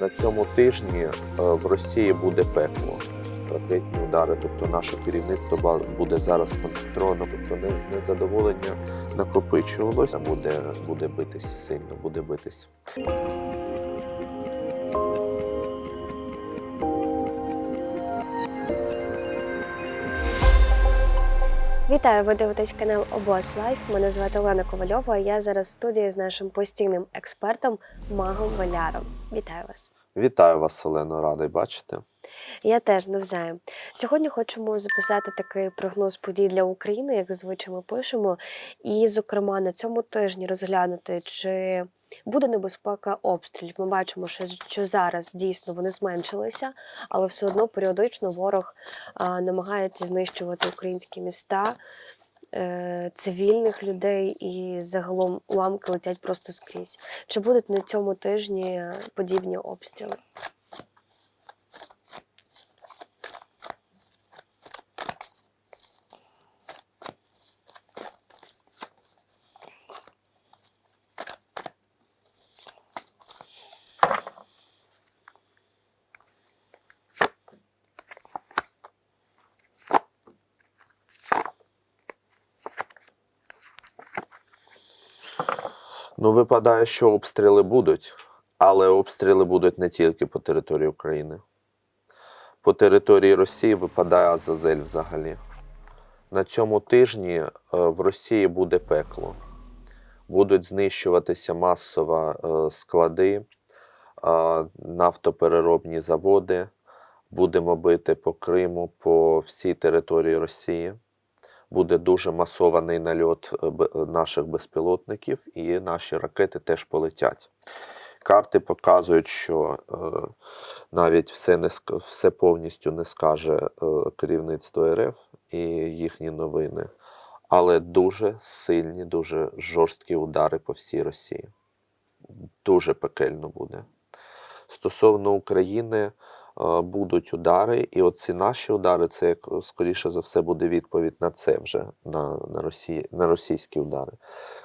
на цьому тижні е, в Росії буде пекло. Ракетні удари, тобто наше керівництво буде зараз сконцентровано, тобто незадоволення накопичувалося, буде, буде битись сильно, буде битись. Вітаю, ви дивитесь канал Обос Лайф. Мене звати Олена Ковальова. Я зараз в студії з нашим постійним експертом Магом Валяром. Вітаю вас. Вітаю вас, Олено, радий бачити. Я теж навзаєм. Сьогодні хочемо записати такий прогноз подій для України, як зазвичай ми пишемо. І, зокрема, на цьому тижні розглянути, чи буде небезпека обстрілів. Ми бачимо, що, що зараз дійсно вони зменшилися, але все одно періодично ворог а, намагається знищувати українські міста. Е, Цивільних людей і загалом уламки летять просто скрізь. Чи будуть на цьому тижні подібні обстріли? Ну, випадає, що обстріли будуть, але обстріли будуть не тільки по території України. По території Росії випадає Азазель взагалі. На цьому тижні е, в Росії буде пекло. Будуть знищуватися масово е, склади, е, нафтопереробні заводи. Будемо бити по Криму, по всій території Росії буде дуже масований нальот е, наших безпілотників, і наші ракети теж полетять. Карти показують, що е, навіть все, не все повністю не скаже е, керівництво РФ і їхні новини, але дуже сильні, дуже жорсткі удари по всій Росії. Дуже пекельно буде. Стосовно України, е, будуть удари, і оці наші удари, це як е, скоріше за все буде відповідь на це вже на, на, Росії, на російські удари. Е,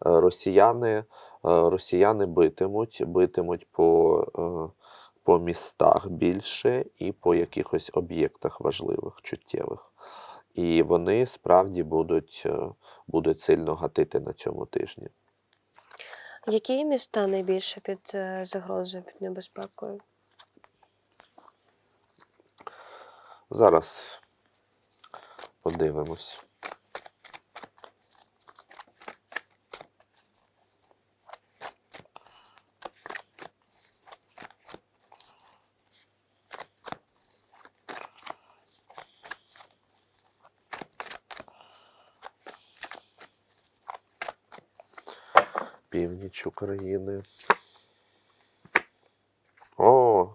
Росіяни, е, росіяни битимуть, битимуть по, е, по містах більше і по якихось об'єктах важливих, чуттєвих. І вони справді будуть, е, будуть сильно гатити на цьому тижні. Які міста найбільше під е, загрозою, під небезпекою? Зараз подивимось. Північ України. О,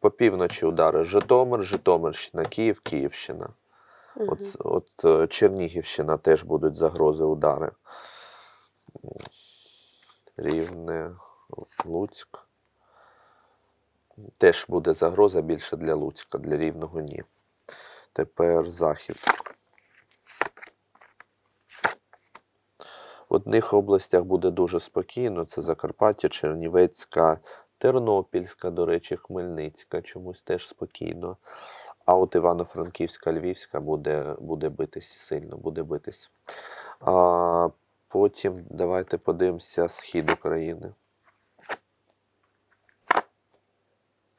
по півночі удари. Житомир, Житомирщина, Київ, Київщина. Мгм. От, от е, Чернігівщина теж будуть загрози удари. Рівне, Луцьк. Теж буде загроза більше для Луцька, для Рівного ні. Тепер захід. В одних областях буде дуже спокійно. Це Закарпаття, Чернівецька, Тернопільська, до речі, Хмельницька, чомусь теж спокійно. А от Івано-Франківська, Львівська буде, буде битись сильно, буде битись. А, потім давайте подивимося схід України.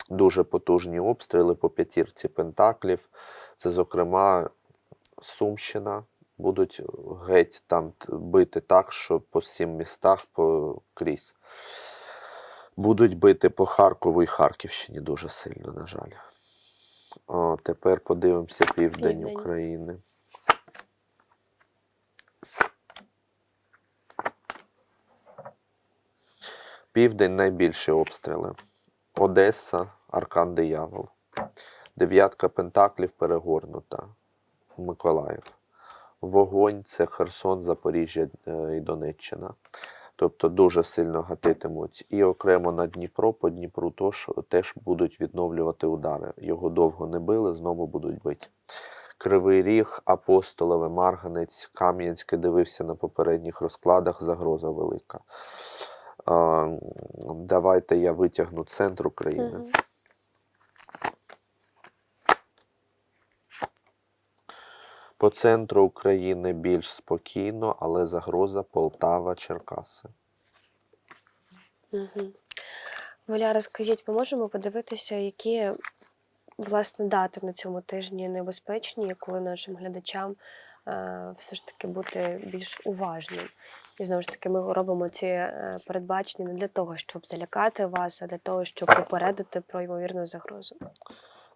Дуже потужні обстріли по п'ятірці Пентаклів. Це, зокрема, Сумщина. Будуть геть там бити так, що по всім містах по крізь. Будуть бити по Харкову і Харківщині дуже сильно, на жаль. О, тепер подивимося південь Південь. України. Південь найбільші обстріли. Одеса, Аркан Диявол. Дев'ятка Пентаклів перегорнута. Миколаїв. Вогонь це Херсон, Запоріжжя е, і Донеччина. Тобто дуже сильно гатитимуть. І окремо на Дніпро, по Дніпру тож, теж будуть відновлювати удари. Його довго не били, знову будуть бити. Кривий Ріг, Апостолове, Марганець, Кам'янське дивився на попередніх розкладах, загроза велика. Давайте я витягну центр України. По центру України більш спокійно, але загроза Полтава, Черкаси. Угу. Валя, скажіть, ми можемо подивитися, які власне дати на цьому тижні небезпечні, коли нашим глядачам е, все ж таки бути більш уважним. І знову ж таки, ми робимо ці е, передбачення не для того, щоб залякати вас, а для того, щоб попередити про ймовірну загрозу.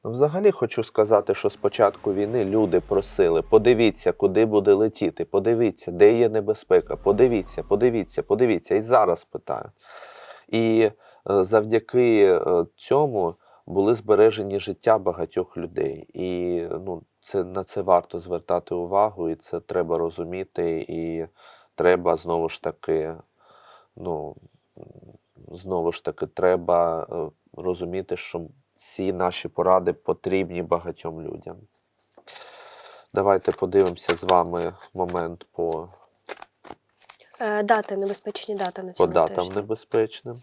Взагалі хочу сказати, що з початку війни люди просили: подивіться, куди буде летіти, подивіться, де є небезпека, подивіться, подивіться, подивіться. І зараз питають. І е, завдяки е, цьому були збережені життя багатьох людей. І ну, це, на це варто звертати увагу, і це треба розуміти, і треба знову ж таки, ну, знову ж таки, треба е, розуміти, що ці наші поради потрібні багатьом людям. Давайте подивимося з вами момент по, Е, дати, небезпечні дати на по цьому датам тижні. небезпечним.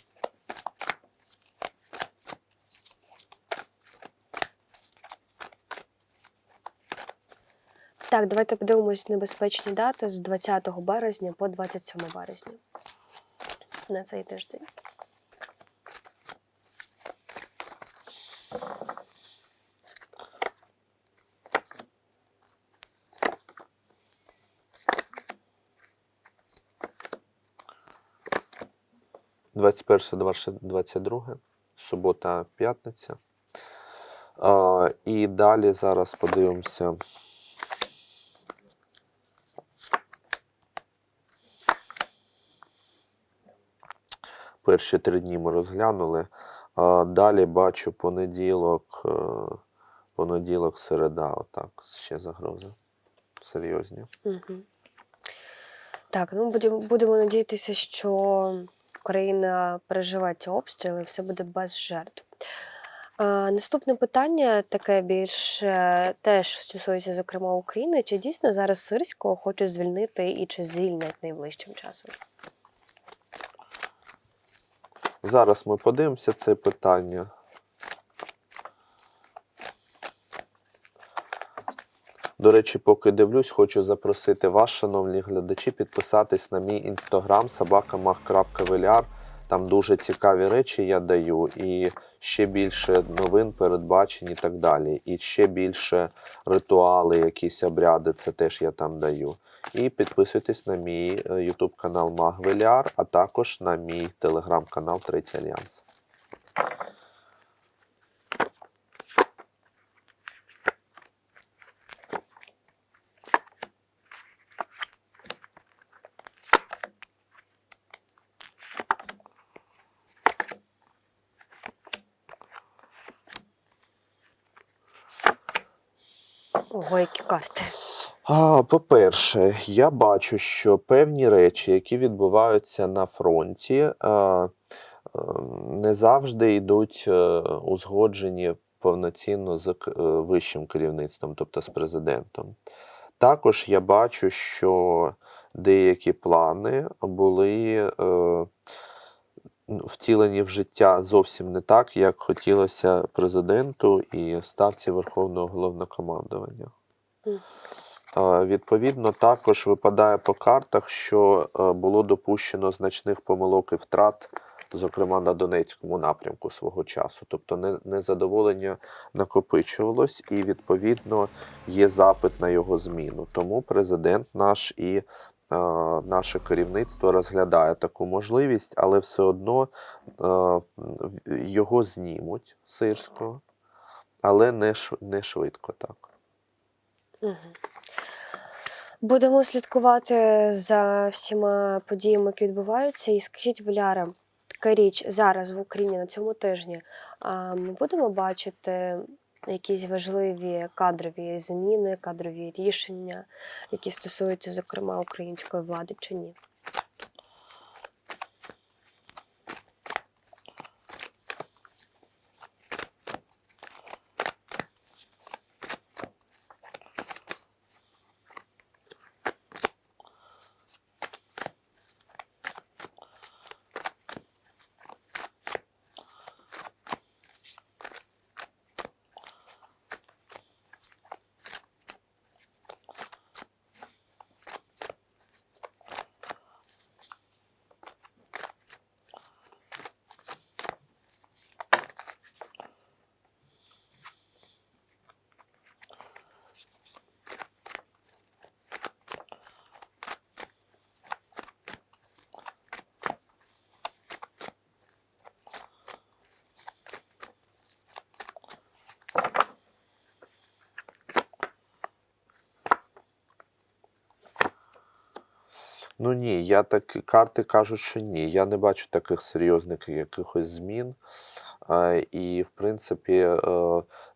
Так, давайте подивимось небезпечні дати з 20 березня по 27 березня на цей тиждень. – 21, 22, субота, п'ятниця. І далі зараз подивимося. Перші три дні ми розглянули. Далі бачу понеділок, е, понеділок, середа, отак, ще загрози. Серйозні. Угу. Так, ну будемо, будемо надіятися, що Україна переживе ці обстріли, все буде без жертв. Наступне питання таке більш теж стосується, зокрема, України. Чи дійсно зараз Сирського хочуть звільнити і чи звільнять найближчим часом? Зараз ми подивимося це питання. До речі, поки дивлюсь, хочу запросити вас, шановні глядачі, підписатись на мій інстаграм собакамах.виляр. Там дуже цікаві речі я даю, і ще більше новин передбачень і так далі. І ще більше ритуали, якісь обряди, це теж я там даю. І підписуйтесь на мій е, YouTube канал Магвеляр, а також на мій телеграм-канал Третій Альянс. Ого, які карти. По-перше, я бачу, що певні речі, які відбуваються на фронті, е, е, не завжди йдуть е, узгоджені повноцінно з вищим керівництвом, тобто з президентом. Також я бачу, що деякі плани були втілені в життя зовсім не так, як хотілося президенту і ставці Верховного головнокомандування. Відповідно, також випадає по картах, що е, було допущено значних помилок і втрат, зокрема на Донецькому напрямку свого часу. Тобто незадоволення накопичувалось, і відповідно є запит на його зміну. Тому президент наш і е, наше керівництво розглядає таку можливість, але все одно е, його знімуть сирського, але не, не швидко так. Будемо слідкувати за всіма подіями, які відбуваються. І скажіть, Валяра, така річ зараз в Україні на цьому тижні. Ми будемо бачити якісь важливі кадрові зміни, кадрові рішення, які стосуються, зокрема, української влади чи ні? Ну ні, я так карти кажуть, що ні. Я не бачу таких серйозних якихось змін. Е, І, в принципі, е,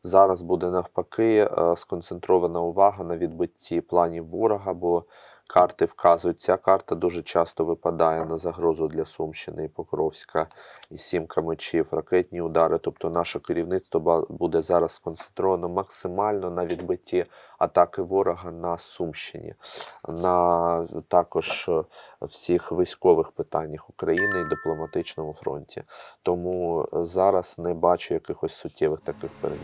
зараз буде навпаки е, сконцентрована увага на відбитті планів ворога, бо карти вказують, ця карта дуже часто випадає на загрозу для Сумщини і Покровська, і сімка мечів, ракетні удари. Тобто наше керівництво буде зараз сконцентровано максимально на відбитті атаки ворога на Сумщині, на також е, всіх військових питаннях України і дипломатичному фронті. Тому е, зараз не бачу якихось суттєвих таких перемін.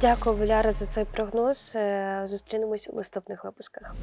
Дякую, Валяра, за цей прогноз. Е, Зустрінемось у наступних випусках.